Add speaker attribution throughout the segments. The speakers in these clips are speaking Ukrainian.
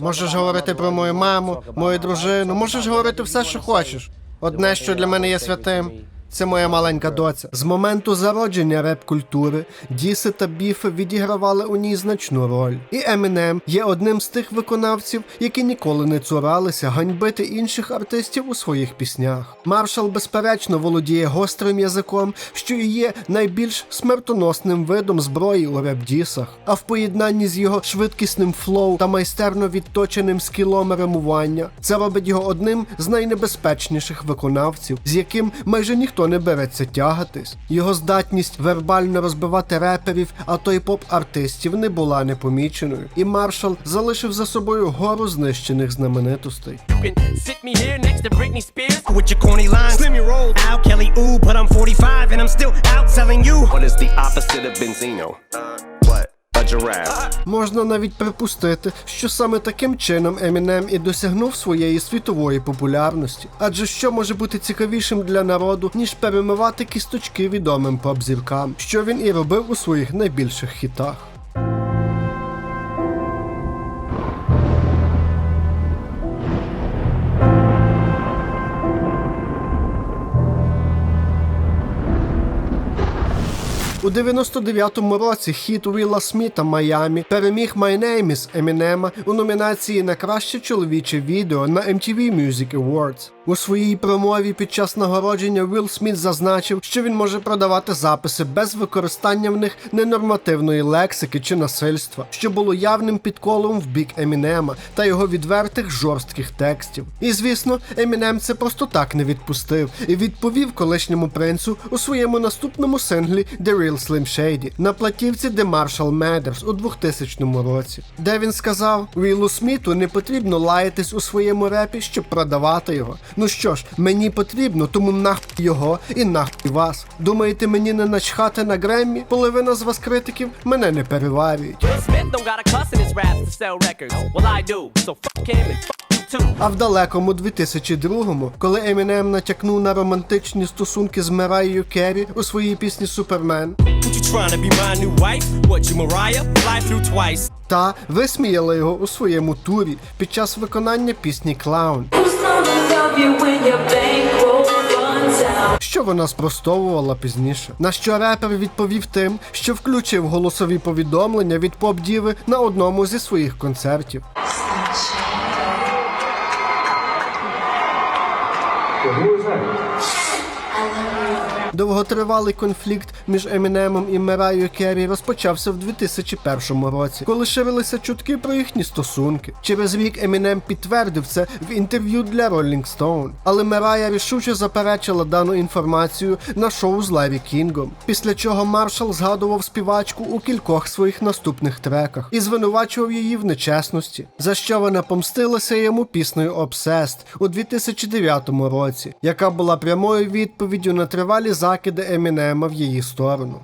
Speaker 1: Можеш говорити про мою маму, мою дружину, можеш говорити все, що хочеш. Одне, що для мене є святим, це моя маленька доця. З моменту зародження реп-культури Діси та біфи відігравали у ній значну роль. І Емінем є одним з тих виконавців, які ніколи не цуралися ганьбити інших артистів у своїх піснях. Маршал, безперечно, володіє гострим язиком, що і є найбільш смертоносним видом зброї у реп-дісах. А в поєднанні з його швидкісним флоу та майстерно відточеним скілом римування, це робить його одним з найнебезпечніших виконавців, з яким майже ніхто не береться тягатись. Його здатність вербально розбивати реперів, а то й поп-артистів не була непоміченою. І маршал залишив за собою гору знищених знаменитостей.
Speaker 2: can sit me here next to Britney Spears.
Speaker 3: with your corny lines. Slim your roll. Al Kelly, ooh, but I'm 45 and I'm still out you.
Speaker 4: What is the opposite of Benzino? Giraffe.
Speaker 1: Можна навіть припустити, що саме таким чином Емінем і досягнув своєї світової популярності. Адже що може бути цікавішим для народу, ніж перемивати кісточки відомим поп-зіркам, що він і робив у своїх найбільших хітах. У 99-му році хіт Уілла Сміта Майамі переміг My Name is Емінема у номінації на краще чоловіче відео на MTV Music Awards. У своїй промові під час нагородження Уілл Сміт зазначив, що він може продавати записи без використання в них ненормативної лексики чи насильства, що було явним підколом в бік Емінема та його відвертих жорстких текстів. І звісно, Емінем це просто так не відпустив і відповів колишньому принцу у своєму наступному синглі The Real Slim Shady на платівці The Marshall Matters у 2000 році, де він сказав: Віллу Сміту не потрібно лаятись у своєму репі, щоб продавати його. Ну що ж, мені потрібно, тому нахуй його і нахуй вас. Думаєте, мені не начхати на Греммі? Половина з вас критиків мене не переварюють. А в далекому 2002-му, коли Емінем натякнув на романтичні стосунки з Мераєю Керрі у своїй пісні Супермен,
Speaker 3: What you trying to be my new wife? What you Mariah? Fly through twice.
Speaker 1: та висміяла його у своєму турі під час виконання пісні Клаун. Що вона спростовувала пізніше. На що репер відповів тим, що включив голосові повідомлення від поп-діви на одному зі своїх концертів. Довготривалий конфлікт між Емінемом і Мерайою Керрі розпочався в 2001 році, коли ширилися чутки про їхні стосунки. Через рік Емінем підтвердив це в інтерв'ю для Rolling Stone. Але Мерая рішуче заперечила дану інформацію на шоу з Ларі Кінгом. Після чого Маршал згадував співачку у кількох своїх наступних треках і звинувачував її в нечесності, за що вона помстилася йому піснею Obsessed у 2009 році, яка була прямою відповіддю на тривалі закиди Емінема в її сторону.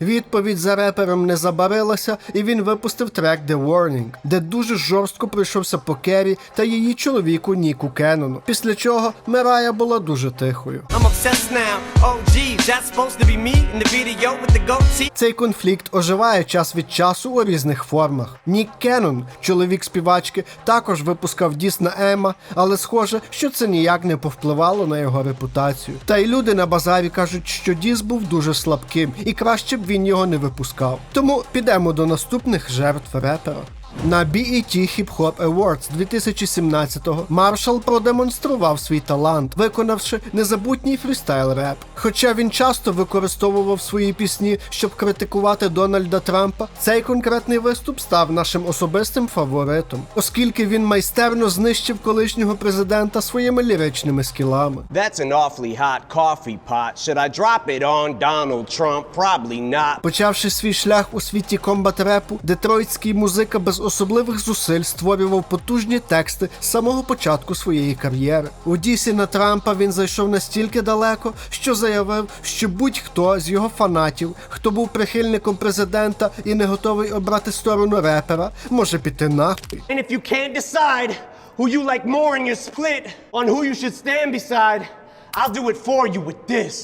Speaker 1: Відповідь за репером не забарилася, і він випустив трек The Warning, де дуже жорстко прийшовся по Керрі та її чоловіку Ніку Кеннону. Після чого Мирая була дуже тихою.
Speaker 3: Obsessed now. Oh, geez, that's supposed to be me in the video with the goatee.
Speaker 1: Цей конфлікт оживає час від часу у різних формах. Нік Кеннон, чоловік співачки, також випускав діс на Ема, але схоже, що це ніяк не повпливало на його репутацію. Та й люди на базарі кажуть, що діс був дуже слабким, і краще б він його не випускав. Тому підемо до наступних жертв репера. На BET Hip Hop Awards 2017-го Маршал продемонстрував свій талант, виконавши незабутній фрістайл реп. Хоча він часто використовував свої пісні, щоб критикувати Дональда Трампа, цей конкретний виступ став нашим особистим фаворитом, оскільки він майстерно знищив колишнього президента своїми ліричними скілами.
Speaker 5: That's an awfully hot coffee pot. Should I drop it on Donald Trump? Probably not.
Speaker 1: Почавши свій шлях у світі комбат-репу, детройтський музика без особливих зусиль створював потужні тексти з самого початку своєї кар'єри. У дісі на Трампа він зайшов настільки далеко, що заявив, що будь-хто з його фанатів, хто був прихильником президента і не готовий обрати сторону репера, може піти нахуй.
Speaker 5: And if you can't decide who you like more and you're split on who you should stand beside, I'll do it for you with this.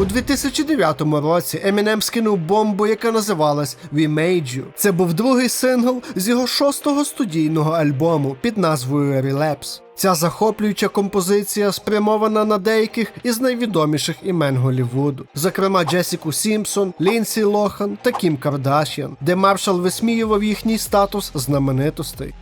Speaker 1: У 2009 році Eminem скинув бомбу, яка називалась We Made You. Це був другий сингл з його шостого студійного альбому під назвою Relapse. Ця захоплююча композиція спрямована на деяких із найвідоміших імен Голлівуду, зокрема Джесіку Сімпсон, Лінсі Лохан та Кім Кардашіан, де Маршал висміював їхній статус знаменитостей.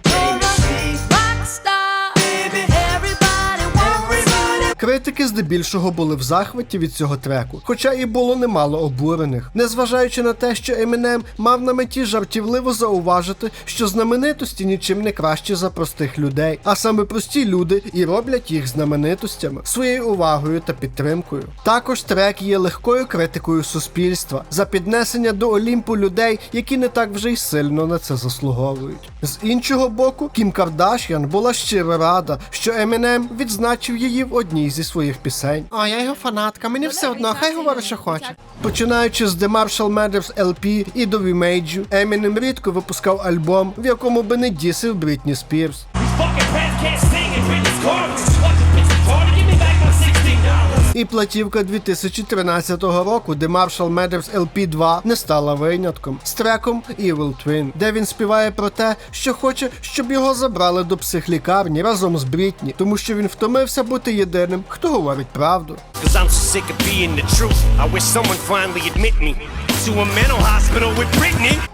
Speaker 1: Критики здебільшого були в захваті від цього треку, хоча і було немало обурених, незважаючи на те, що Емінем мав на меті жартівливо зауважити, що знаменитості нічим не кращі за простих людей, а саме прості люди і роблять їх знаменитостями своєю увагою та підтримкою. Також трек є легкою критикою суспільства за піднесення до Олімпу людей, які не так вже й сильно на це заслуговують. З іншого боку, Кім Кардашян була щиро рада, що Емінем відзначив її в одній зі своїх пісень. А я його фанатка, мені все одно, хай говорить, що хоче. Починаючи з The Marshall Mathers LP і до You, Емінем рідко випускав альбом, в якому би не дісив Брітні Спірс. І платівка 2013 року, де Marshall Mathers LP 2 не стала винятком. З треком Evil Twin, де він співає про те, що хоче, щоб його забрали до психлікарні разом з Брітні, тому що він втомився бути єдиним, хто говорить правду.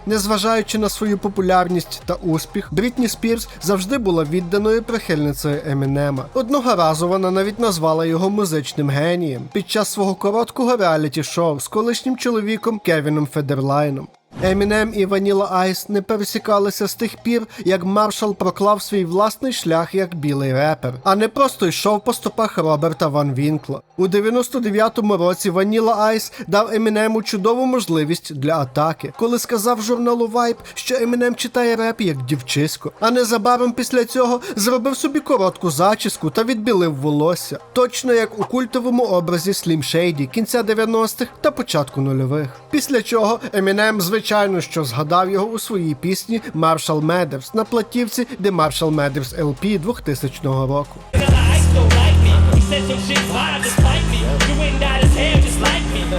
Speaker 1: Незважаючи на свою популярність та успіх, Брітні Спірс завжди була відданою прихильницею Емінема. Одного разу вона навіть назвала його музичним генієм під час свого короткого реаліті-шоу з колишнім чоловіком Кевіном Федерлайном. Емінем і Ваніла Айс не пересікалися з тих пір, як Маршал проклав свій власний шлях як білий репер, а не просто йшов по стопах Роберта Ван Вінкла. У 99-му році Ваніла Айс дав Емінему чудову можливість для атаки, коли сказав журналу Vibe, що Емінем читає реп як дівчисько, а незабаром після цього зробив собі коротку зачіску та відбілив волосся, точно як у культовому образі Слім Шейді кінця 90-х та початку нульових. Після чого Емінем, звичайно, що згадав його у своїй пісні Marshall Mathers на платівці The Marshall Mathers LP 2000 року.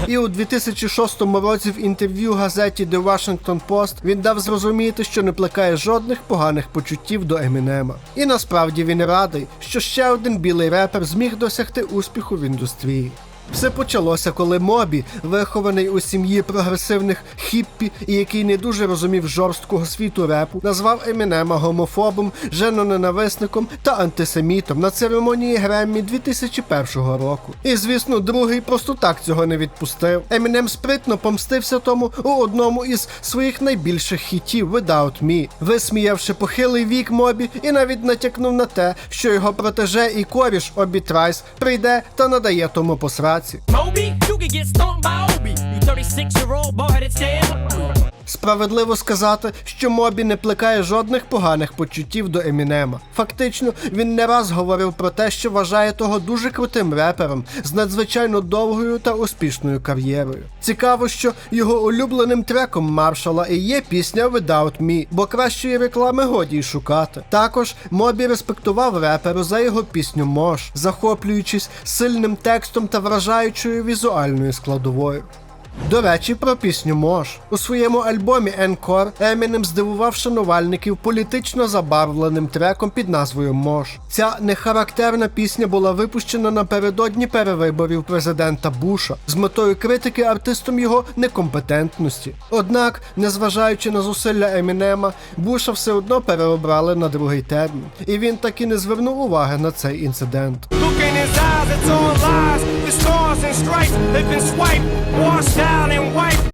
Speaker 1: І у 2006 році в інтерв'ю газеті The Washington Post він дав зрозуміти, що не плекає жодних поганих почуттів до Емінема. І насправді він радий, що ще один білий репер зміг досягти успіху в індустрії. Все почалося, коли Мобі, вихований у сім'ї прогресивних хіппі і який не дуже розумів жорсткого світу репу, назвав Емінема гомофобом, женоненависником та антисемітом на церемонії Греммі 2001 року. І звісно, другий просто так цього не відпустив. Емінем спритно помстився тому у одному із своїх найбільших хітів Without Me, висміявши похилий вік Мобі і навіть натякнув на те, що його протеже і коріш Обі Трайс прийде та надає тому посраці.
Speaker 2: Moby, you can get stomped by Obi. You 36 year old boy headed stand.
Speaker 1: Справедливо сказати, що Мобі не плекає жодних поганих почуттів до Емінема. Фактично, він не раз говорив про те, що вважає того дуже крутим репером з надзвичайно довгою та успішною кар'єрою. Цікаво, що його улюбленим треком Маршала і є пісня Without Me, бо кращої реклами годі й шукати. Також Мобі респектував реперу за його пісню Мош, захоплюючись сильним текстом та вражаючою візуальною складовою. До речі, про пісню Мош. У своєму альбомі Encore Емінем здивував шанувальників політично забарвленим треком під назвою Мош. Ця нехарактерна пісня була випущена напередодні перевиборів президента Буша з метою критики артистом його некомпетентності. Однак, незважаючи на зусилля Емінема, Буша все одно переобрали на другий термін, і він таки не звернув уваги на цей інцидент.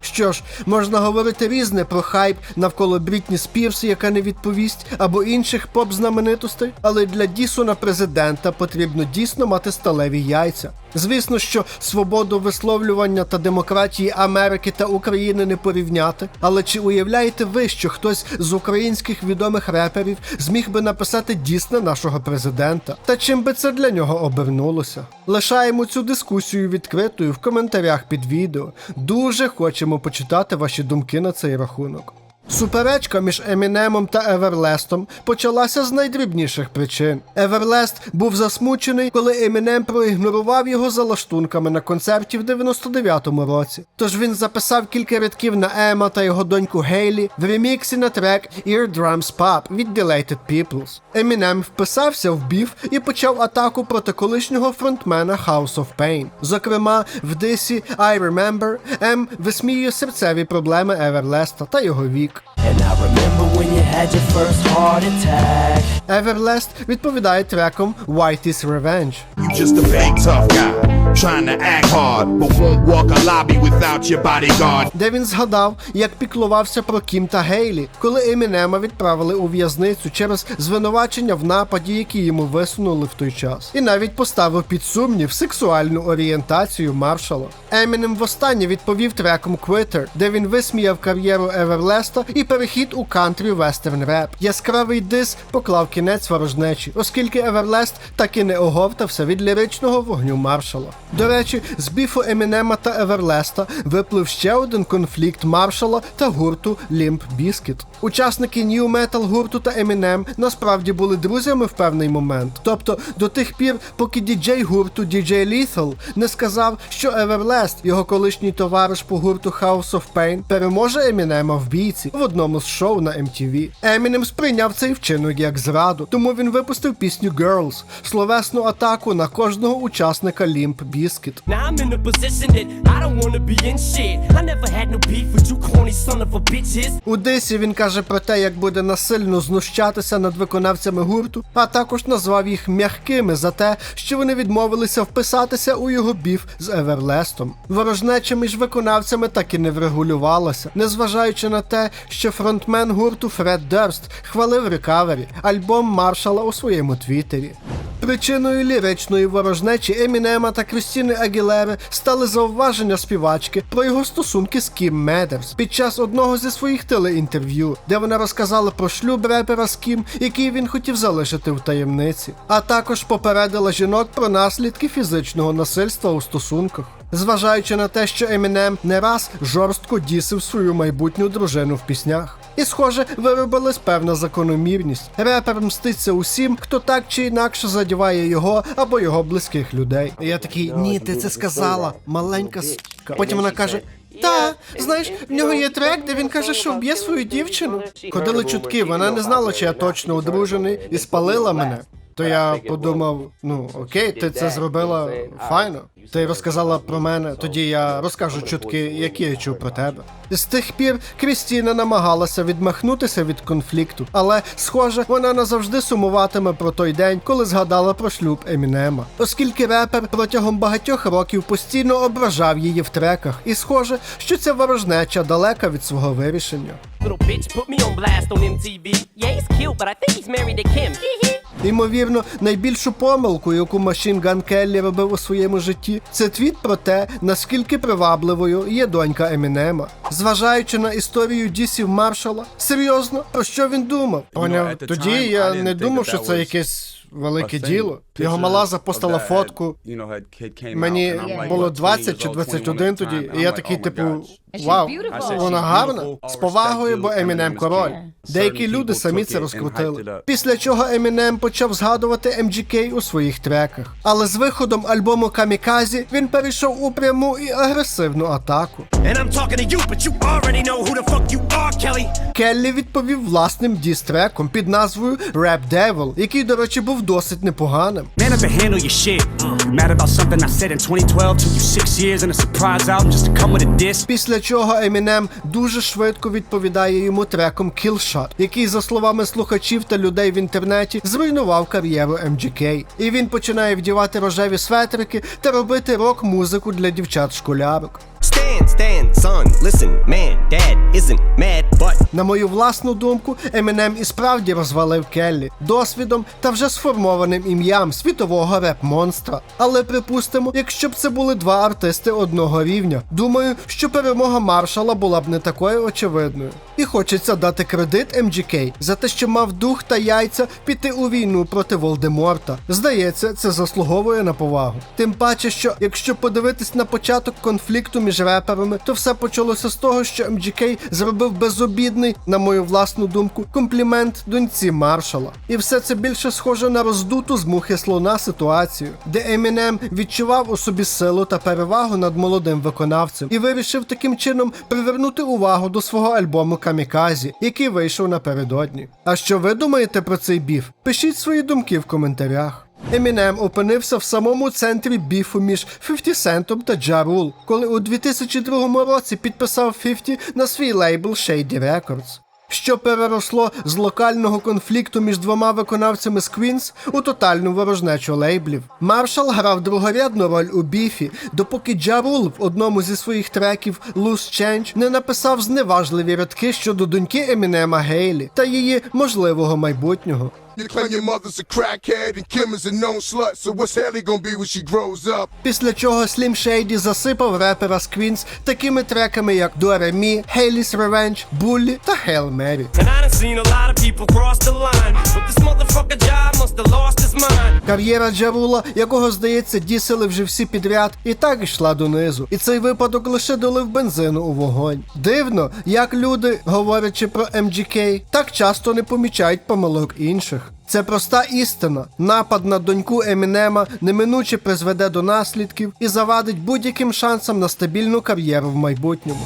Speaker 1: Що ж, можна говорити різне про хайп навколо Брітні Спірс, яка не відповість, або інших поп-знаменитостей, але для дісу на президента потрібно дійсно мати сталеві яйця. Звісно, що свободу висловлювання та демократії Америки та України не порівняти. Але чи уявляєте ви, що хтось з українських відомих реперів зміг би написати діс на нашого президента? Та чим би це для нього обернулося? Лишаємо цю дискусію відкритою в коментарях під відео. Дуже хочемо почитати ваші думки на цей рахунок. Суперечка між Емінемом та Еверлестом почалася з найдрібніших причин. Еверлест був засмучений, коли Емінем проігнорував його за лаштунками на концерті в 99-му році. Тож він записав кілька рядків на Ема та його доньку Гейлі в реміксі на трек Eardrums Pop від Delated Peoples. Емінем вписався в біф і почав атаку проти колишнього фронтмена House of Pain. Зокрема, в дисі I Remember Ем висміює серцеві проблеми Еверлеста та його вік.
Speaker 6: And I remember when you had your first heart attack.
Speaker 1: Everlast відповідає треком Whitey's Revenge.
Speaker 7: You just a fake tough guy, trying to act hard, but won't walk a lobby without your bodyguard.
Speaker 1: де він згадав, як піклувався про Кім та Гейлі, коли Емінема відправили у в'язницю через звинувачення в нападі, які йому висунули в той час, і навіть поставив під сумнів сексуальну орієнтацію маршала. Емінем востаннє відповів треком Quitter, де він висміяв кар'єру Еверлеста і перехід у кантрі вестерн реп. Яскравий дис поклав кінець ворожнечі, оскільки Еверлест так і не оговтався від ліричного вогню маршала. До речі, з біфу Емінема та Еверлеста виплив ще один конфлікт маршала та гурту Limp Bizkit. Учасники Metal гурту та Емінем насправді були друзями в певний момент. Тобто до тих пір, поки діджей гурту DJ Lethal не сказав, що Everlast, його колишній товариш по гурту House of Pain, переможе Емінема в бійці в одному з шоу на MTV. Емінем сприйняв цей вчинок як зраду, тому він випустив пісню Girls, словесну атаку на кожного учасника Limp Bizkit.
Speaker 2: Now I'm in a position that I don't wanna be in shit. I never had no beef with you corny son of a bitches.
Speaker 1: У дисі він каже про те, як буде насильно знущатися над виконавцями гурту, а також назвав їх м'якими за те, що вони відмовилися вписатися у його біф з Еверлестом. Ворожнеча між виконавцями так і не врегулювалася, незважаючи на те, що фронтмен гурту Фред Дерст хвалив Рекавері, альбом Маршала у своєму твіттері. Причиною ліричної ворожнечі Емінема та Крістіни Агілери стали зауваження співачки про його стосунки з Кім Медерс під час одного зі своїх телеінтерв'ю, де вона розказала про шлюб репера з Кім, який він хотів залишити в таємниці, а також попередила жінок про наслідки фізичного насильства у стосунках. Зважаючи на те, що Емінем не раз жорстко дісив свою майбутню дружину в піснях. І, схоже, виробилась певна закономірність. Репер мститься усім, хто так чи інакше задіває його або його близьких людей. Я такий, ні, ти це сказала, маленька с**ка. Потім вона каже. Та, знаєш, в нього є трек, де він каже, що вб'є свою дівчину. Ходили чутки, вона не знала, чи я точно одружений, і спалила мене. То я подумав: ну окей, ти це зробила файно. Ти розказала про мене, тоді я розкажу чутки, які я чув про тебе. З тих пір Крістіна намагалася відмахнутися від конфлікту, але, схоже, вона назавжди сумуватиме про той день, коли згадала про шлюб Емінема, оскільки репер протягом багатьох років постійно ображав її в треках, і схоже, що ця ворожнеча далека від свого вирішення.
Speaker 2: Little bitch put me on blast on MTV. Yeah, he's cute, but I think he's married to Kim. Hee-hee.
Speaker 1: Ймовірно, найбільшу помилку, яку Машін Ган Келлі робив у своєму житті, це твіт про те, наскільки привабливою є донька Емінема. Зважаючи на історію дісів Маршала, серйозно, про що він думав? Поняв, тоді я не думав, що це якесь велике діло. Його мала
Speaker 8: of
Speaker 1: запостила фотку.
Speaker 8: you know, had- had came out,
Speaker 1: Мені було
Speaker 8: what,
Speaker 1: 20
Speaker 8: 20
Speaker 1: чи
Speaker 8: years old,
Speaker 1: 21
Speaker 8: 21
Speaker 1: тоді, і я такий,
Speaker 8: oh
Speaker 1: типу, вау, вона гарна, з повагою, бо Емінем король. Деякі люди самі це розкрутили. Після чого Емінем почав згадувати MGK у своїх треках. Але з виходом альбому Каміказі він перейшов у пряму і агресивну атаку. Келлі відповів власним діс-треком під назвою Rap Devil, який, до речі, був досить непоганим.
Speaker 9: Man up and handle your shit. Mad about something I said in 2012? Took you six years and a surprise album just to come with a diss?
Speaker 1: Після чого Емінем дуже швидко відповідає йому треком Killshot, який, за словами слухачів та людей в інтернеті, зруйнував кар'єру MGK. І він починає вдівати рожеві светрики та робити рок-музику для дівчат-школярок.
Speaker 4: Stand, stand, son, listen, man, dad isn't mad, but
Speaker 1: На мою власну думку, Емінем і справді розвалив Келлі досвідом та вже сформованим ім'ям світового реп-монстра. Але припустимо, якщо б це були два артисти одного рівня, думаю, що перемога маршала була б не такою очевидною. І хочеться дати кредит MGK за те, що мав дух та яйця піти у війну проти Волдеморта. Здається, це заслуговує на повагу. Тим паче, що якщо подивитись на початок конфлікту між між реперами, то все почалося з того, що MGK зробив безобідний, на мою власну думку, комплімент доньці Маршала. І все це більше схоже на роздуту з мухи слона ситуацію, де Емінем відчував у собі силу та перевагу над молодим виконавцем і вирішив таким чином привернути увагу до свого альбому Каміказі, який вийшов напередодні. А що ви думаєте про цей біф? Пишіть свої думки в коментарях. Емінем опинився в самому центрі біфу між 50 Центом та Rule, коли у 2002 році підписав 50 на свій лейбл Shady Records. Що переросло з локального конфлікту між двома виконавцями з Квінс у тотальну ворожнечу лейблів. Маршал грав другорядну роль у біфі, допоки Rule в одному зі своїх треків Loose Change не написав зневажливі рядки щодо доньки Емінема Гейлі та її можливого майбутнього.
Speaker 7: You claim your mother's a crackhead and Kim is a known slut, so what's Haley gonna be when she grows up?
Speaker 1: Після чого Slim Shady засипав репера з Квінс такими треками, як Do Re Mi, Haley's Revenge, Bully та Hail Mary.
Speaker 2: And I done seen a lot of people cross the line. But this motherfucker job must have lost his mind.
Speaker 1: Кар'єра Джарула, якого, здається, дісили вже всі підряд, і так йшла донизу. І цей випадок лише долив бензину у вогонь. Дивно, як люди, говорячи про MGK, так часто не помічають помилок інших. Це проста істина. Напад на доньку Емінема неминуче призведе до наслідків і завадить будь-яким шансам на стабільну кар'єру в майбутньому.